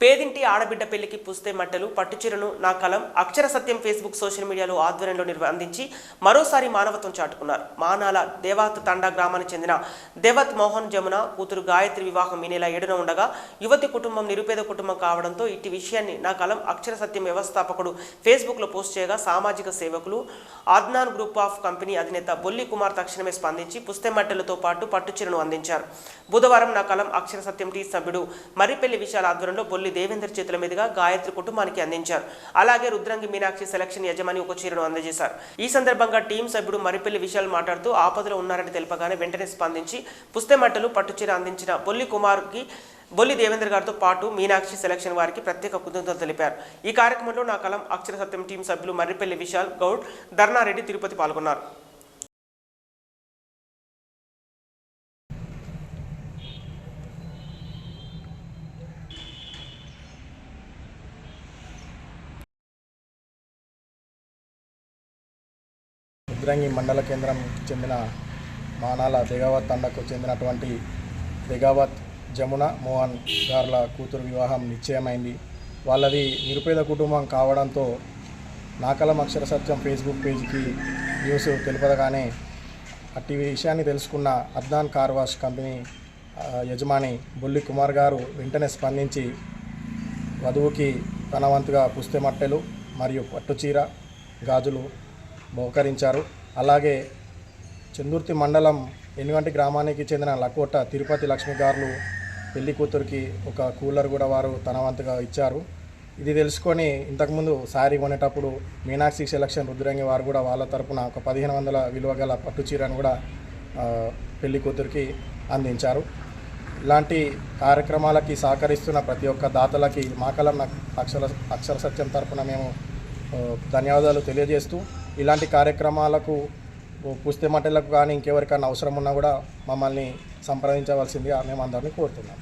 పేదింటి ఆడబిడ్డ పెళ్ళికి పుస్తే మట్టలు పట్టుచీరను నా కలం అక్షర సత్యం ఫేస్బుక్ సోషల్ మీడియాలో ఆధ్వర్యంలో నిర్వహించి మరోసారి మానవత్వం చాటుకున్నారు. మానాల దేవాత్ తండా గ్రామానికి చెందిన దేవత్ మోహన్ జమున కూతురు గాయత్రి వివాహం ఈ నెల ఏడున ఉండగా యువతి కుటుంబం నిరుపేద కుటుంబం కావడంతో ఇట్టి విషయాన్ని నా కలం అక్షర సత్యం వ్యవస్థాపకుడు ఫేస్బుక్లో పోస్ట్ చేయగా సామాజిక సేవకులు ఆద్నాన్ గ్రూప్ ఆఫ్ కంపెనీ అధినేత బొల్లి కుమార్ తక్షణమే స్పందించి పుస్తే మట్టెలతో పాటు పట్టుచీరను అందించారు. బుధవారం నా కలం అక్షర సత్యం టీ సభ్యుడు మర్రిపల్లి విశాల ఆధ్వర్యంలో బొల్లి దేవేందర్ చేతుల మీదుగా గాయత్రి కుటుంబానికి అందించారు. అలాగే రుద్రంగి మీనాక్షి సెలక్షన్ యజమాని ఒక చీరను అందజేశారు. ఈ సందర్భంగా టీం సభ్యుడు మరిపల్లి విశాల్ మాట్లాడుతూ ఆపదలో ఉన్నారని తెలపగానే వెంటనే స్పందించి పుస్తెమట్టలు పట్టుచీర అందించిన బొల్లి కుమార్కి బొల్లి దేవేంద్ర గారితో పాటు మీనాక్షి సెలక్షన్ వారికి ప్రత్యేక కృతజ్ఞతలు తెలిపారు. ఈ కార్యక్రమంలో నా కలం అక్షర సత్యం టీం సభ్యులు మర్రిపల్లి విశాల్ గౌడ్ ధర్నారెడ్డి తిరుపతి పాల్గొన్నారు. రుద్రంగి మండల కేంద్రం చెందిన మానాల తెగావత్ తండకు చెందినటువంటి తెగావత్ జమున మోహన్ గార్ల కూతురు వివాహం నిశ్చయమైంది. వాళ్ళది నిరుపేద కుటుంబం కావడంతో నాకలం అక్షర సత్యం ఫేస్బుక్ పేజీకి న్యూస్ తెలుపదగానే అట్టి విషయాన్ని తెలుసుకున్న అద్నాన్ కార్ వాష్ కంపెనీ యజమాని బుల్లి కుమార్ గారు వెంటనే స్పందించి వధువుకి తన వంతుగా పుస్తెమట్టెలు మరియు పట్టుచీర గాజులు బహుకరించారు అలాగే చందుర్తి మండలం ఎన్నిగంటి గ్రామానికి చెందిన లకోట తిరుపతి లక్ష్మి గారులు పెళ్ళి కూతురికి ఒక కూలర్ కూడా వారు తన వంతుగా ఇచ్చారు. ఇది తెలుసుకొని ఇంతకుముందు శారీ కొనేటప్పుడు మీనాక్షి సెలక్షన్ రుద్రంగి వారు కూడా వాళ్ళ తరపున ఒక పదిహేను వందల విలువ గల పట్టు చీరను కూడా పెళ్ళి కూతురికి అందించారు. ఇలాంటి కార్యక్రమాలకి సహకరిస్తున్న ప్రతి ఒక్క దాతలకి మాకలం అక్షర అక్షర సత్యం తరపున మేము ధన్యవాదాలు తెలియజేస్తూ ఇలాంటి కార్యక్రమాలకు పుస్తెమటలకు కానీ ఇంకెవరికైనా అవసరం ఉన్నా కూడా మమ్మల్ని సంప్రదించవలసిందిగా మేము అందరినీ కోరుతున్నాం.